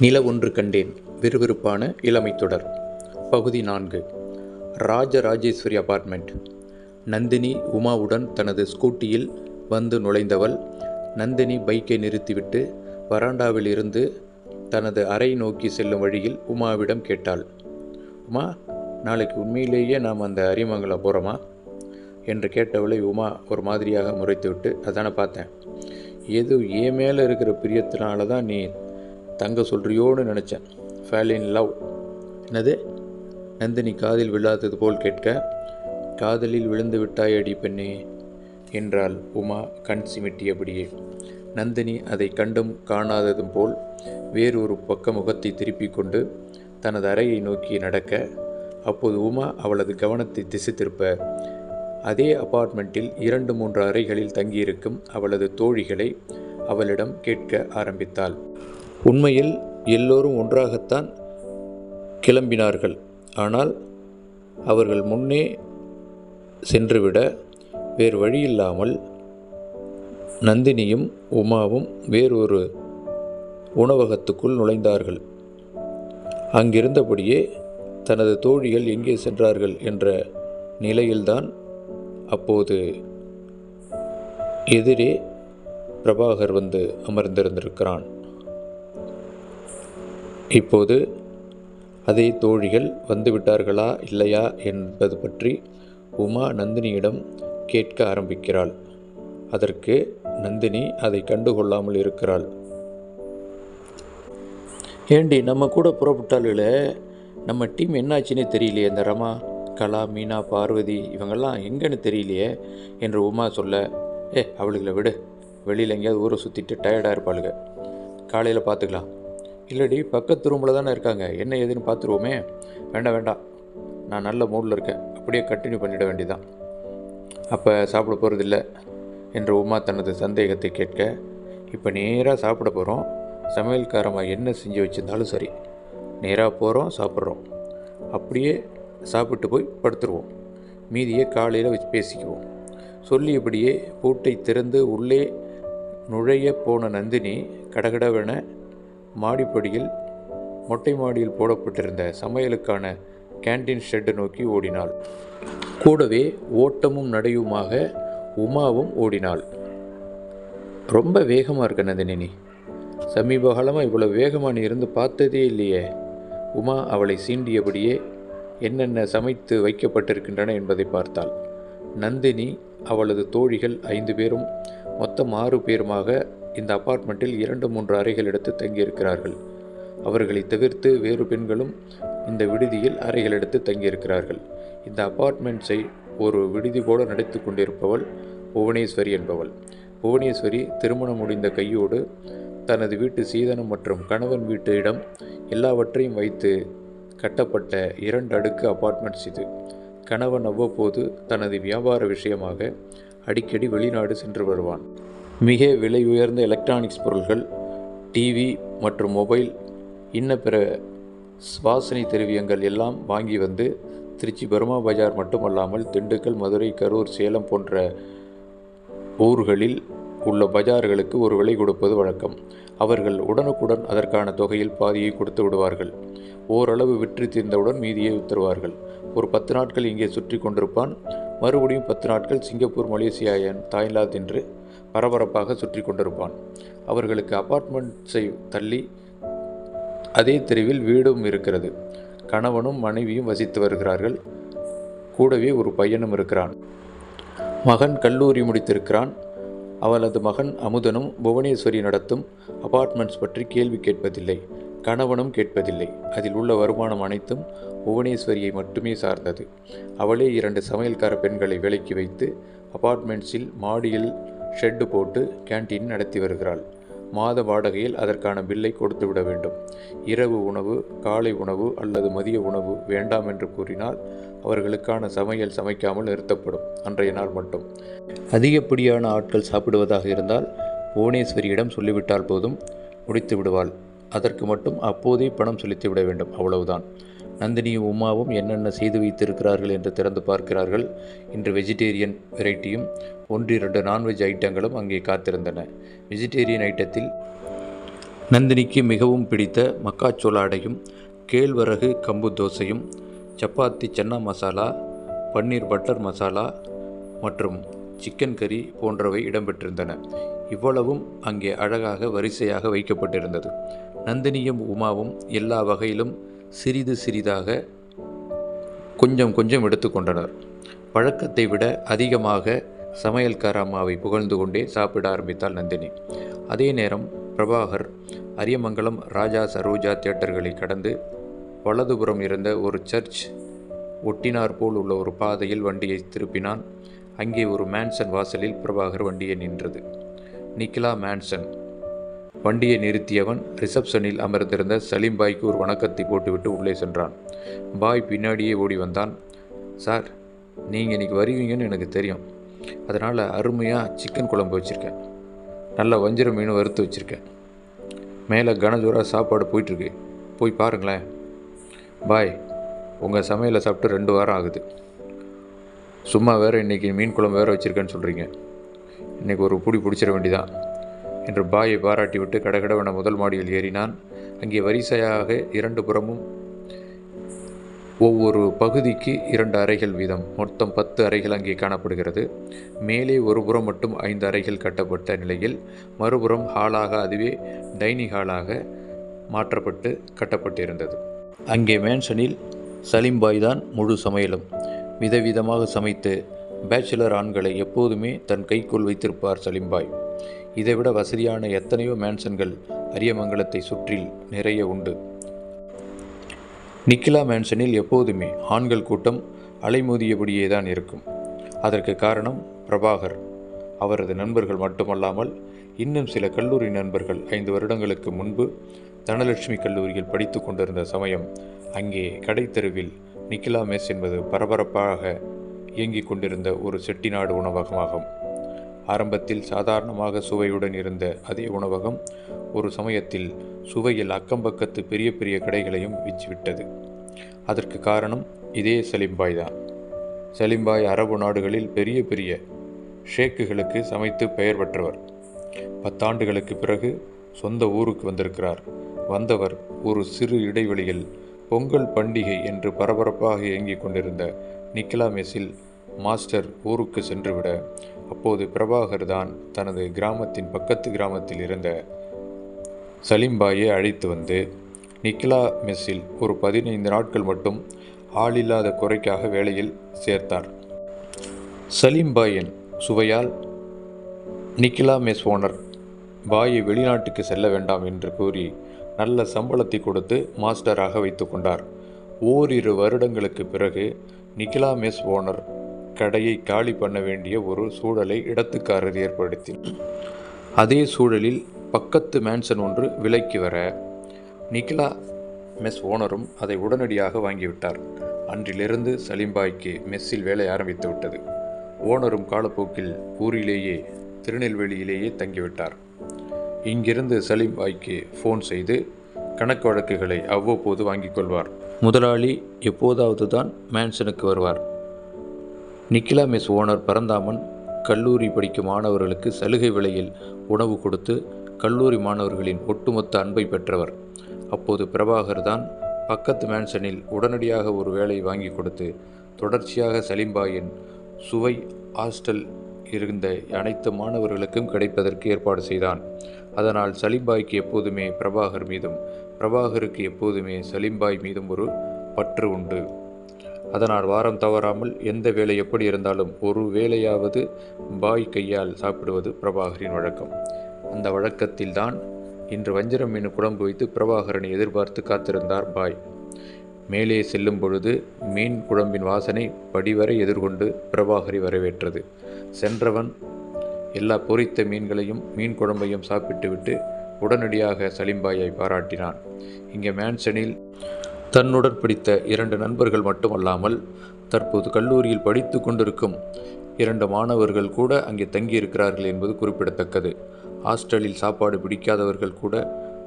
நில ஒன்று கண்டேன் விறுவிறுப்பான இளமை தொடர். பகுதி நான்கு. ராஜராஜேஸ்வரி அபார்ட்மெண்ட். நந்தினி உமாவுடன் தனது ஸ்கூட்டியில் வந்து நுழைந்தவள் நந்தினி பைக்கை நிறுத்திவிட்டு வராண்டாவில் இருந்து தனது அறை நோக்கி செல்லும் வழியில் உமாவிடம் கேட்டாள். உமா நாளைக்கு உண்மையிலேயே நாம் அந்த அரிமங்கலம் போகிறோமா என்று கேட்டவளை உமா ஒரு மாதிரியாக முறைத்துவிட்டு அதானே பார்த்தேன். ஏதோ என் மேலே இருக்கிற பிரியத்தினால தான் நீ தங்க சொல்கிறியோன்னு நினச்சேன். ஃபேல் இன் லவ் என்னது? நந்தினி காதில் விழாதது போல் கேட்க காதலில் விழுந்து விட்டாய் அடி பெண்ணே என்றாள் உமா கண் சிமிட்டியபடியே. நந்தினி அதை கண்டும் காணாததும் போல் வேறு ஒரு பக்க முகத்தை திருப்பிக் கொண்டு தனது அறையை நோக்கி நடக்க அப்போது உமா அவளது கவனத்தை திசை திருப்ப அதே அபார்ட்மெண்ட்டில் இரண்டு மூன்று அறைகளில் தங்கியிருக்கும் அவளது தோழிகளை அவளிடம் கேட்க ஆரம்பித்தாள். உண்மையில் எல்லோரும் ஒன்றாகத்தான் கிளம்பினார்கள். ஆனால் அவர்கள் முன்னே சென்றுவிட வேறு வழியில்லாமல் நந்தினியும் உமாவும் வேறொரு உணவகத்துக்குள் நுழைந்தார்கள். அங்கிருந்தபடியே தனது தோழிகள் எங்கே சென்றார்கள் என்ற நிலையில்தான் அப்போது எதிரே பிரபாகர் வந்து அமர்ந்திருந்திருக்கிறான். இப்போது அதே தோழிகள் வந்துவிட்டார்களா இல்லையா என்பது பற்றி உமா நந்தினியிடம் கேட்க ஆரம்பிக்கிறாள். அதற்கு நந்தினி அதை கண்டுகொள்ளாமல் இருக்கிறாள். ஏண்டி நம்ம கூட புறப்பட்டாளுகளே நம்ம டீம் என்னாச்சுன்னே தெரியலையே இந்த ரமா கலா மீனா பார்வதி இவங்கெல்லாம் எங்கன்னு தெரியலையே என்று உமா சொல்ல ஏ அவளுகளை விடு. வெளியில் எங்கேயாவது ஊரை சுற்றிட்டு டயர்டாக இருப்பாளுங்க காலையில் பார்த்துக்கலாம் இல்லடி பக்கத்து ரூமில் தானே இருக்காங்க. என்ன ஏதுன்னு பார்த்துருவோமே. வேண்டாம் வேண்டாம். நான் நல்ல மூடில் இருக்கேன். அப்படியே கண்டினியூ பண்ணிட வேண்டியதான் அப்போ சாப்பிட போகிறதில்ல என்று உமா தனது சந்தேகத்தை கேட்க இப்போ நேராக சாப்பிட போகிறோம் சமையல்காரமாக என்ன செஞ்சு வச்சிருந்தாலும் சரி. நேராக போகிறோம் சாப்பிட்றோம். அப்படியே சாப்பிட்டு போய் படுத்துருவோம். மீதியை காலையில் வச்சு பேசிக்குவோம். சொல்லியபடியே பூட்டை திறந்து உள்ளே நுழைய போன நந்தினி கடகடவென மாடிப்படியில் மொட்டை மாடியில் போடப்பட்டிருந்த சமையலுக்கான கேண்டீன் ஷெட்டை நோக்கி ஓடினாள். கூடவே ஓட்டமும் நடையுமாக உமாவும் ஓடினாள். ரொம்ப வேகமாக இருக்க நந்தினி சமீப காலமாக இவ்வளோ வேகமாக நீ இருந்து பார்த்ததே இல்லையே. உமா அவளை சீண்டியபடியே என்னென்ன சமைத்து வைக்கப்பட்டிருக்கின்றன என்பதை பார்த்தாள். நந்தினி அவளது தோழிகள் ஐந்து பேரும் மொத்தம் ஆறு பேருமாக இந்த அப்பார்ட்மெண்ட்டில் இரண்டு மூன்று அறைகள் எடுத்து தங்கியிருக்கிறார்கள். அவர்களை தவிர்த்து வேறு பெண்களும் இந்த விடுதியில் அறைகள் எடுத்து தங்கியிருக்கிறார்கள். இந்த அபார்ட்மெண்ட்ஸை ஒரு விடுதி போல நடித்து கொண்டிருப்பவள் புவனேஸ்வரி என்பவள். புவனேஸ்வரி திருமணம் முடிந்த கையோடு தனது வீட்டு சீதனம் மற்றும் கணவன் வீட்டு இடம் எல்லாவற்றையும் வைத்து கட்டப்பட்ட இரண்டு அடுக்கு அப்பார்ட்மெண்ட்ஸ் இது. கணவன் அவ்வப்போது தனது வியாபார விஷயமாக அடிக்கடி வெளிநாடு சென்று வருவான். மிக விலை உயர்ந்த எலக்ட்ரானிக்ஸ் பொருள்கள் டிவி மற்றும் மொபைல் இன்ன பிற சுவாசனை திரவியங்கள் எல்லாம் வாங்கி வந்து திருச்சி பர்மா பஜார் மட்டுமல்லாமல் திண்டுக்கல் மதுரை கரூர் சேலம் போன்ற ஊர்களில் உள்ள பஜார்களுக்கு ஒரு விலை கொடுப்பது வழக்கம். அவர்கள் உடனுக்குடன் அதற்கான தொகையில் பாதியை கொடுத்து விடுவார்கள். ஓரளவு விற்று தீர்ந்தவுடன் மீதியை உத்தருவார்கள் ஒரு பத்து நாட்கள் இங்கே சுற்றி கொண்டிருப்பான். மறுபடியும் பத்து நாட்கள் சிங்கப்பூர் மலேசியா என் தாய்லாந்து என்று பரபரப்பாக சுற்றி கொண்டிருப்பான். அவர்களுக்கு அபார்ட்மெண்ட்ஸை தள்ளி அதே தெருவில் வீடும் இருக்கிறது. கணவனும் மனைவியும் வசித்து வருகிறார்கள். கூடவே ஒரு பையனும் இருக்கிறான். மகன் கல்லூரி முடித்திருக்கிறான். அவளது மகன் அமுதனும் புவனேஸ்வரி நடத்தும் அபார்ட்மெண்ட்ஸ் பற்றி கேள்வி கேட்பதில்லை. கணவனும் கேட்பதில்லை. அதில் உள்ள வருமானம் அனைத்தும் புவனேஸ்வரியை மட்டுமே சார்ந்தது. அவளே இரண்டு சமையல்கார பெண்களை விலக்கி வைத்து அபார்ட்மெண்ட்ஸில் மாடியில் ஷெட்டு போட்டு கேண்டீன் நடத்தி வருகிறாள். மாத வாடகையில் அதற்கான பில்லை கொடுத்து விட வேண்டும். இரவு உணவு காலை உணவு அல்லது மதிய உணவு வேண்டாம் என்று கூறினால் அவர்களுக்கான சமையல் சமைக்காமல் நிறுத்தப்படும். அன்றைய நாள் மட்டும். அதிகப்படியான ஆட்கள் சாப்பிடுவதாக இருந்தால் புவனேஸ்வரியிடம் சொல்லிவிட்டால் போதும் முடித்து விடுவாள். அதற்கு மட்டும் அப்போதே பணம் செலுத்தி விட வேண்டும். அவ்வளவுதான். நந்தினியும் உமாவும் என்னென்ன செய்து வைத்திருக்கிறார்கள் என்று திறந்து பார்க்கிறார்கள். இன்று வெஜிடேரியன் வெரைட்டியும் ஒன்றிரண்டு நான்வெஜ் ஐட்டங்களும் அங்கே காத்திருந்தன. வெஜிடேரியன் ஐட்டத்தில் நந்தினிக்கு மிகவும் பிடித்த மக்காச்சோள அடையும் கேழ்வரகு கம்பு தோசையும் சப்பாத்தி சன்னா மசாலா பன்னீர் பட்டர் மசாலா மற்றும் சிக்கன் கறி போன்றவை இடம்பெற்றிருந்தன. இவ்வளவும் அங்கே அழகாக வரிசையாக வைக்கப்பட்டிருந்தது. நந்தினியும் உமாவும் எல்லா வகையிலும் சிறிது சிறிதாக கொஞ்சம் கொஞ்சம் எடுத்துக்கொண்டனர் வழக்கத்தை விட அதிகமாக சமையல்கார அம்மாவை புகழ்ந்து கொண்டே சாப்பிட ஆரம்பித்தாள் நந்தினி. அதே நேரம் பிரபாகர் அரியமங்கலம் ராஜா சரோஜா தியேட்டர்களை கடந்து வலதுபுறம் இருந்த ஒரு சர்ச் ஒட்டினார் போல் உள்ள ஒரு பாதையில் வண்டியை திருப்பினான். அங்கே ஒரு மேன்சன் வாசலில் பிரபாகர் வண்டியை நின்றது. நிக்கிலா மேன்சன். வண்டியை நிறுத்தியவன் ரிசப்ஷனில் அமர்ந்திருந்த சலீம் பாய்க்கு ஒரு வணக்கத்தை போட்டுவிட்டு உள்ளே சென்றான். பாய் பின்னாடியே ஓடி வந்தான். சார் நீங்கள் இன்னைக்கு வருவீங்கன்னு எனக்கு தெரியும். அதனால் அருமையாக சிக்கன் குழம்பு வச்சுருக்கேன். நல்ல வஞ்சிர மீன் வறுத்து வச்சுருக்கேன். மேலே கனஜோராக சாப்பாடு போயிட்டுருக்கு. போய் பாருங்களேன். பாய் உங்கள் சமையலை சாப்பிட்டு ரெண்டு வாரம் ஆகுது. சும்மா வேறு இன்றைக்கி மீன் குழம்பு வேறு வச்சுருக்கேன்னு சொல்கிறீங்க இன்றைக்கி ஒரு பிடி பிடிச்சிட வேண்டிதான் என்று பாயை பாராட்டிவிட்டு கடகடவன முதல் மாடியில் ஏறினான். அங்கே வரிசையாக இரண்டு புறமும் ஒவ்வொரு பகுதிக்கு இரண்டு அறைகள் வீதம். மொத்தம் பத்து அறைகள் அங்கே காணப்படுகிறது. மேலே ஒரு புறம் மட்டும் ஐந்து அறைகள் கட்டப்பட்ட நிலையில் மறுபுறம் ஹாலாக அதுவே டைனிங் ஹாலாக மாற்றப்பட்டு கட்டப்பட்டிருந்தது. அங்கே மேன்ஷனில் சலீம்பாய் தான் முழு சமையலும். விதவிதமாக சமைத்து பேச்சுலர் ஆண்களை எப்போதுமே தன் கைக்குள் வைத்திருப்பார் சலீம்பாய் இதைவிட வசதியான எத்தனையோ மேன்சன்கள் அரியமங்கலத்தை சுற்றில் நிறைய உண்டு. நிக்கிலா மேன்சனில் எப்போதுமே ஆண்கள் கூட்டம் அலைமோதியபடியே தான் இருக்கும். அதற்கு காரணம் பிரபாகர். அவரது நண்பர்கள் மட்டுமல்லாமல் இன்னும் சில கல்லூரி நண்பர்கள் ஐந்து வருடங்களுக்கு முன்பு தனலட்சுமி கல்லூரியில் படித்து கொண்டிருந்த சமயம் அங்கே கடைத்தெருவில் நிக்கிலா மெஸ் என்பது பரபரப்பாக இயங்கிக் கொண்டிருந்த ஒரு செட்டிநாடு உணவகமாகும். ஆரம்பத்தில் சாதாரணமாக சுவையுடன் இருந்த அதே உணவகம் ஒரு சமயத்தில் சுவையில் அக்கம்பக்கத்து பெரிய பெரிய கடைகளையும் விற்றுவிட்டது. அதற்கு காரணம் இதே சலிம்பாய் தான். சலிம்பாய் அரபு நாடுகளில் பெரிய பெரிய ஷேக்குகளுக்கு சமைத்து பெயர் பெற்றவர். பத்தாண்டுகளுக்கு பிறகு சொந்த ஊருக்கு வந்திருக்கிறார். வந்தவர் ஒரு சிறு இடைவெளியில் பொங்கல் பண்டிகை என்று பரபரப்பாக இயங்கிக் கொண்டிருந்த நிக்கிலா மெஸில் மாஸ்டர் ஊருக்கு சென்றுவிட அப்போது பிரபாகர் தான் தனது கிராமத்தின் பக்கத்து கிராமத்தில் இருந்த சலீம்பாயை அழைத்து வந்து நிக்கிலா மெஸ்ஸில் ஒரு பதினைந்து நாட்கள் மட்டும் ஆளில்லாத குறைக்காக வேலையில் சேர்த்தார். சலீம்பாயின் சுவையால் நிக்கிலா மெஸ் ஓனர் பாயை வெளிநாட்டுக்கு செல்ல வேண்டாம் என்று கூறி நல்ல சம்பளத்தை கொடுத்து மாஸ்டராக வைத்து கொண்டார். ஓரிரு வருடங்களுக்கு பிறகு நிக்கிலா மெஸ் ஓனர் கடையை காலி பண்ண வேண்டிய ஒரு சூழலை இடத்துக்காரர் ஏற்படுத்தி அதே சூழலில் பக்கத்து மேன்சன் ஒன்று விலைக்கு வர நிக்கிலா மெஸ் ஓனரும் அதை உடனடியாக வாங்கிவிட்டார். அன்றிலிருந்து சலீம்பாய்க்கு மெஸ்ஸில் வேலை ஆரம்பித்து விட்டது. ஓனரும் காலப்போக்கில் ஊரிலேயே திருநெல்வேலியிலேயே தங்கிவிட்டார். இங்கிருந்து சலீம்பாய்க்கு ஃபோன் செய்து கணக்கு வழக்குகளை அவ்வப்போது வாங்கிக் கொள்வார். முதலாளி எப்போதாவது தான் மேன்சனுக்கு வருவார். நிக்கிலா மெஸ் ஓனர் பரந்தாமன் கல்லூரி படிக்கும் மாணவர்களுக்கு சலுகை விலையில் உணவு கொடுத்து கல்லூரி மாணவர்களின் ஒட்டுமொத்த அன்பை பெற்றவர். அப்போது பிரபாகர் தான் பக்கத்து மேன்சனில் உடனடியாக ஒரு வேலை வாங்கி கொடுத்து தொடர்ச்சியாக சலீம்பாயின் சுவை ஹாஸ்டல் இருந்த அனைத்து மாணவர்களுக்கும் கிடைப்பதற்கு ஏற்பாடு செய்தான். அதனால் சலீம்பாய்க்கு எப்போதுமே பிரபாகர் மீதும் பிரபாகருக்கு எப்போதுமே சலீம்பாய் மீதும் ஒரு பற்று உண்டு. அதனால் வாரம் தவறாமல் எந்த வேலை எப்படி இருந்தாலும் ஒரு வேலையாவது பாய் கையால் சாப்பிடுவது பிரபாகரின் வழக்கம். அந்த வழக்கத்தில்தான் இன்று வஞ்சிரம் மீன் குழம்பு வைத்து பிரபாகரனை எதிர்பார்த்து காத்திருந்தார் பாய். மேலே செல்லும் பொழுது மீன் குழம்பின் வாசனை படிவரை எதிர்கொண்டு பிரபாகரி வரவேற்றது. சென்றவன் எல்லா பொரித்த மீன்களையும் மீன் குழம்பையும் சாப்பிட்டுவிட்டு உடனடியாக சலிம்பாயை பாராட்டினான். இங்கே மேன்சனில் தன்னுடன் பிடித்த இரண்டு நண்பர்கள் மட்டுமல்லாமல் தற்போது கல்லூரியில் படித்து கொண்டிருக்கும் இரண்டு மாணவர்கள் கூட அங்கே தங்கியிருக்கிறார்கள் என்பது குறிப்பிடத்தக்கது. ஹாஸ்டலில் சாப்பாடு பிடிக்காதவர்கள் கூட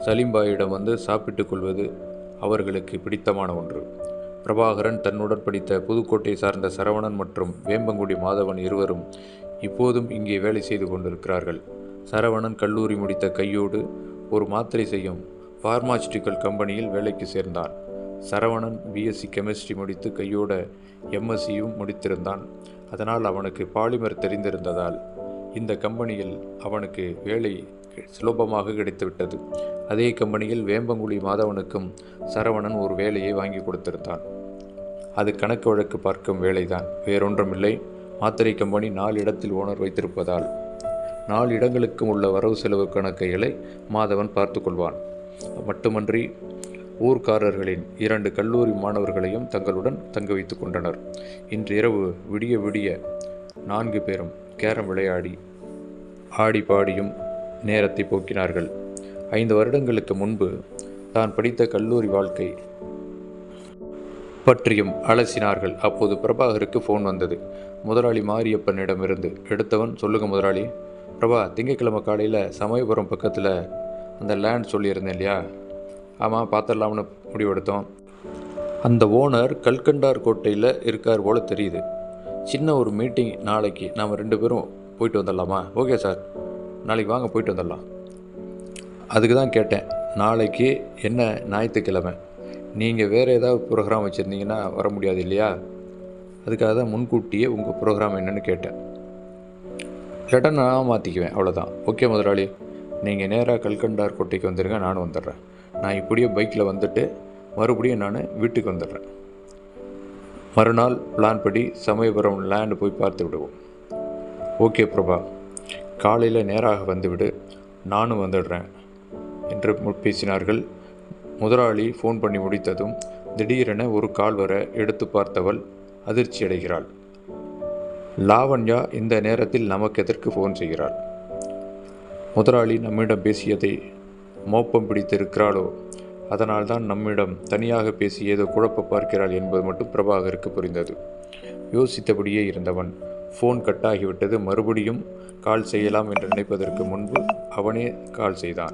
சலீம்பாயிடம் வந்து சாப்பிட்டுக் கொள்வது அவர்களுக்கு பிடித்தமான ஒன்று. பிரபாகரன் தன்னுடன் படித்த புதுக்கோட்டை சார்ந்த சரவணன் மற்றும் வேம்பங்குடி மாதவன் இருவரும் இப்போதும் இங்கே வேலை செய்து கொண்டிருக்கிறார்கள். சரவணன் கல்லூரி முடித்த கையோடு ஒரு மாத்திரை செய்யும் ஃபார்மாசிட்டிக்கல் கம்பெனியில் வேலைக்கு சேர்ந்தான். சரவணன் பிஎஸ்சி கெமிஸ்ட்ரி முடித்து கையோட எம்எஸ்சியும் முடித்திருந்தான். அதனால் அவனுக்கு பாலிமர் தெரிந்திருந்ததால் இந்த கம்பெனியில் அவனுக்கு வேலை சுலபமாக கிடைத்துவிட்டது. அதே கம்பெனியில் வேம்பங்குழி மாதவனுக்கும் சரவணன் ஒரு வேலையை வாங்கி கொடுத்திருந்தான். அது கணக்கு வழக்கு பார்க்கும் வேலைதான். வேறொன்றுமில்லை. மாத்திரை கம்பெனி நாலு இடத்தில் ஓனர் வைத்திருப்பதால் நாலு இடங்களுக்கும் உள்ள வரவு செலவு கணக்குகளை மாதவன் பார்த்து கொள்வான். மட்டுமன்றி ஊர்க்காரர்களின் இரண்டு கல்லூரி மாணவர்களையும் தங்களுடன் தங்க வைத்து கொண்டனர். இன்று இரவு விடிய விடிய நான்கு பேரும் கேரம் விளையாடி ஆடி பாடியும் நேரத்தை போக்கினார்கள். ஐந்து வருடங்களுக்கு முன்பு தான் படித்த கல்லூரி வாழ்க்கை பற்றியும் அலசினார்கள். அப்போது பிரபாகருக்கு ஃபோன் வந்தது. முதலாளி மாரியப்பனிடமிருந்து எடுத்தவன் சொல்லுங்க முதலாளி. பிரபா திங்கட்கிழமை காலையில் சமயபுரம் பக்கத்தில் அந்த லேண்ட் சொல்லியிருந்தேன் இல்லையா? ஆமாம் பார்த்துடலாம்னு முடிவெடுத்தோம். அந்த ஓனர் கல்கண்டார் கோட்டையில் இருக்கார் போல தெரியுது. சின்ன ஒரு மீட்டிங் நாளைக்கு நாம் ரெண்டு பேரும் போயிட்டு வந்துடலாமா? Okay sir. நாளைக்கு வாங்க போயிட்டு வந்துடலாம். அதுக்கு தான் கேட்டேன். நாளைக்கு என்ன ஞாயிற்றுக்கிழமை? நீங்கள் வேறு ஏதாவது ப்ரோக்ராம் வச்சுருந்தீங்கன்னா வர முடியாது இல்லையா? அதுக்காக தான் முன்கூட்டியே உங்கள் ப்ரோக்ராம் என்னென்னு கேட்டேன். இல்லாட்டா நான் மாற்றிக்குவேன் அவ்வளோதான் ஓகே முதலாளி. நீங்கள் நேராக கல்கண்டார் கோட்டைக்கு வந்துடுங்க நானும் வந்துடுறேன். நான் இப்படியே பைக்கில் வந்துட்டு மறுபடியும் நான் வீட்டுக்கு வந்துடுறேன். மறுநாள் பிளான் படி சமயபுரம் லேண்டு போய் பார்த்து விடுவோம். ஓகே பிரபா. காலையில் நேராக வந்துவிடு. நானும் வந்துடுறேன் என்று பேசினார்கள். முதலாளி ஃபோன் பண்ணி முடித்ததும் திடீரென ஒரு கால் வர எடுத்து பார்த்தவள் அதிர்ச்சி அடைகிறாள். லாவண்யா இந்த நேரத்தில் நமக்கு எதற்கு ஃபோன் செய்கிறாள்? முதலாளி நம்மிடம் பேசியதை மோப்பம் பிடித்திருக்கிறாளோ? அதனால்தான் நம்மிடம் தனியாக பேசி ஏதோ குழப்ப பார்க்கிறாள் என்பது மட்டும் பிரபாகருக்கு புரிந்தது. யோசித்தபடியே இருந்தவன். ஃபோன் கட்டாகிவிட்டது. மறுபடியும் கால் செய்யலாம் என்று நினைப்பதற்கு முன்பு அவனே கால் செய்தான்.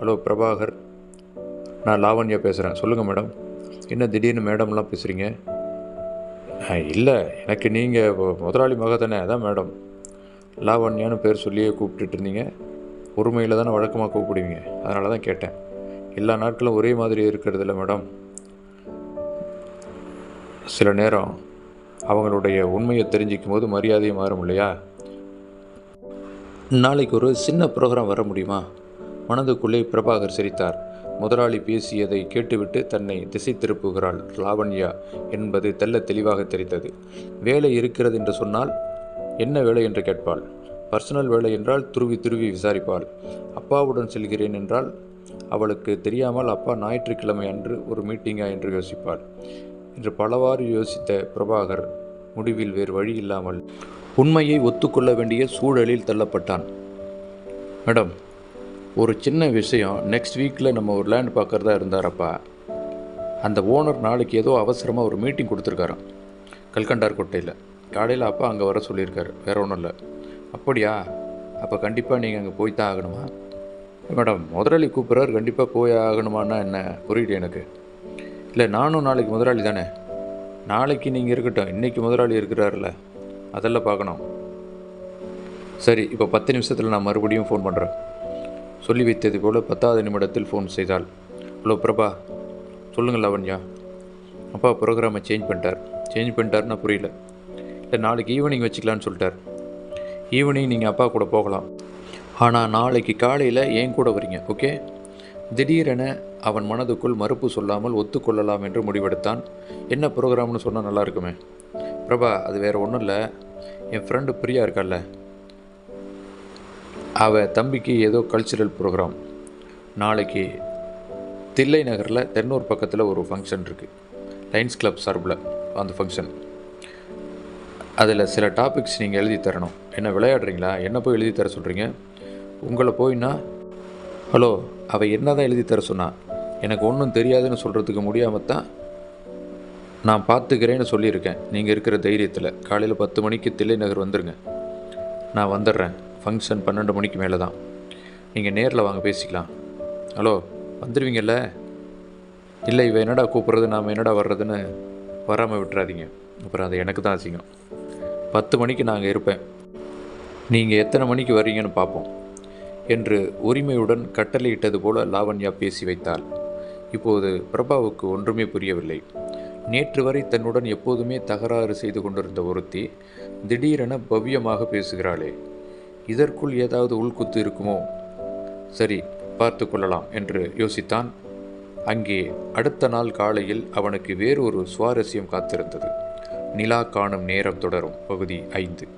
ஹலோ பிரபாகர். நான் லாவண்யா பேசுகிறேன் சொல்லுங்கள் மேடம். என்ன திடீர்னு மேடம்லாம் பேசுகிறீங்க இல்லை. எனக்கு நீங்கள் முதலாளி மக தானே. அதான் மேடம். லாவண்யான்னு பேர் சொல்லியே கூப்பிட்டுட்டு இருந்தீங்க. பொறுமையில் தானே வழக்கமாக கூப்பிடுவீங்க அதனால தான் கேட்டேன். எல்லா நாட்களும் ஒரே மாதிரி இருக்கிறது இல்லை மேடம். சில நேரம் அவங்களுடைய உண்மையை தெரிஞ்சிக்கும் போது மரியாதையும் மாறும் இல்லையா? நாளைக்கு ஒரு சின்ன ப்ரோக்ராம் வர முடியுமா? மனதுக்குள்ளே பிரபாகர் சிரித்தார். முதலாளி பேசியதை கேட்டுவிட்டு தன்னை திசை திருப்புகிறாள் லாவண்யா என்பது தெள்ள தெளிவாக தெரிந்தது. வேலை இருக்கிறது என்று சொன்னால் என்ன வேலை என்று கேட்பாள்? பர்சனல் வேலை என்றால் துருவி துருவி விசாரிப்பாள். அப்பாவுடன் செல்கிறேன் என்றால் அவளுக்கு தெரியாமல் அப்பா ஞாயிற்றுக்கிழமை அன்று ஒரு மீட்டிங்கா என்று யோசிப்பாள். என்று பலவாறு யோசித்த பிரபாகர் முடிவில் வேறு வழி இல்லாமல் உண்மையை ஒத்துக்கொள்ள வேண்டிய சூழலில் தள்ளப்பட்டான். மேடம் ஒரு சின்ன விஷயம். நெக்ஸ்ட் வீக்கில் நம்ம ஒரு லேண்ட் பார்க்குறதா இருந்தாரப்பா. அந்த ஓனர் நாளைக்கு ஏதோ அவசரமாக ஒரு மீட்டிங் கொடுத்துருக்காராம். கல்கண்டார் கோட்டையில். காலையில் அப்பா அங்கே வர சொல்லியிருக்காரு. வேற ஒன்றும் இல்லை. அப்படியா? அப்போ கண்டிப்பாக நீங்கள் அங்கே போய் தான் ஆகணுமா? மேடம் முதலாளி கூப்பிட்றாரு கண்டிப்பாக போய் ஆகணுமான்னா என்ன புரியல எனக்கு? இல்லை நானும் நாளைக்கு முதலாளி தானே? நாளைக்கு நீங்கள் இருக்கட்டும் இன்றைக்கி முதலாளி இருக்கிறாருல அதெல்லாம் பார்க்கணும். சரி இப்போ பத்து நிமிஷத்தில் நான் மறுபடியும் ஃபோன் பண்ணுறேன் சொல்லி வைத்தது போல் பத்தாவது நிமிடத்தில் ஃபோன் செய்தாள். ஹலோ பிரபா சொல்லுங்கள் லவன்யா அப்பா ப்ரோக்ராமை சேஞ்ச் பண்ணிட்டார். சேஞ்ச் பண்ணிட்டாருன்னா புரியல. இல்லை நாளைக்கு ஈவினிங் வச்சுக்கலான்னு சொல்லிட்டார். ஈவினிங் நீங்கள் அப்பா கூட போகலாம். ஆனால் நாளைக்கு காலையில் என் கூட வரீங்க ஓகே திடீரென அவன் மனதுக்குள் மறுப்பு சொல்லாமல் ஒத்துக்கொள்ளலாம் என்று முடிவெடுத்தான். என்ன ப்ரோக்ராம்னு சொன்னால் நல்லா இருக்குமே. பிரபா அது வேறு ஒன்றும் இல்லை. என் ஃப்ரெண்டு பிரியா இருக்கால்ல. அவ தம்பிக்கு ஏதோ கல்ச்சுரல் ப்ரோக்ராம். நாளைக்கு தில்லை நகரில் தென்னூர் பக்கத்தில் ஒரு ஃபங்க்ஷன் இருக்குது லைன்ஸ் கிளப் சார்பில் அந்த ஃபங்க்ஷன் அதில் சில டாபிக்ஸ் நீங்கள் எழுதி தரணும். என்ன விளையாடுறீங்களா? என்ன போய் எழுதி தர சொல்கிறீங்க உங்களை போயின்னா ஹலோ அவள் என்ன தான் எழுதி தர சொன்னா? எனக்கு ஒன்றும் தெரியாதுன்னு சொல்கிறதுக்கு முடியாமல் தான் நான் பார்த்துக்கிறேன்னு சொல்லியிருக்கேன். நீங்கள் இருக்கிற தைரியத்தில். காலையில் பத்து மணிக்கு தில்லை நகர் வந்துடுங்க நான் வந்துடுறேன். ஃபங்க்ஷன் பன்னெண்டு மணிக்கு மேலே தான். நீங்கள் நேரில் வாங்க பேசிக்கலாம். ஹலோ வந்துடுவீங்கல்ல இல்லை இவன் என்னடா கூப்பிட்றது? நாம் என்னடா வர்றதுன்னு வராமல் விட்டுறாதீங்க. அப்புறம் அது எனக்கு தான் அசிங்கம். பத்து மணிக்கு நாங்கள் இருப்பேன். நீங்கள் எத்தனை மணிக்கு வர்றீங்கன்னு பார்ப்போம் என்று உரிமையுடன் கட்டளையிட்டது போல லாவண்யா பேசி வைத்தாள். இப்போது பிரபாவுக்கு ஒன்றுமே புரியவில்லை. நேற்று வரை தன்னுடன் எப்போதுமே தகராறு செய்து கொண்டிருந்த ஒருத்தி திடீரென பவ்யமாக பேசுகிறாளே. இதற்குள் ஏதாவது உள்குத்து இருக்குமோ? சரி பார்த்து கொள்ளலாம் என்று யோசித்தான். அங்கே அடுத்த நாள் காலையில் அவனுக்கு வேறு ஒரு சுவாரஸ்யம் காத்திருந்தது. நிலா காணும் நேரம் தொடரும். பகுதி ஐந்து.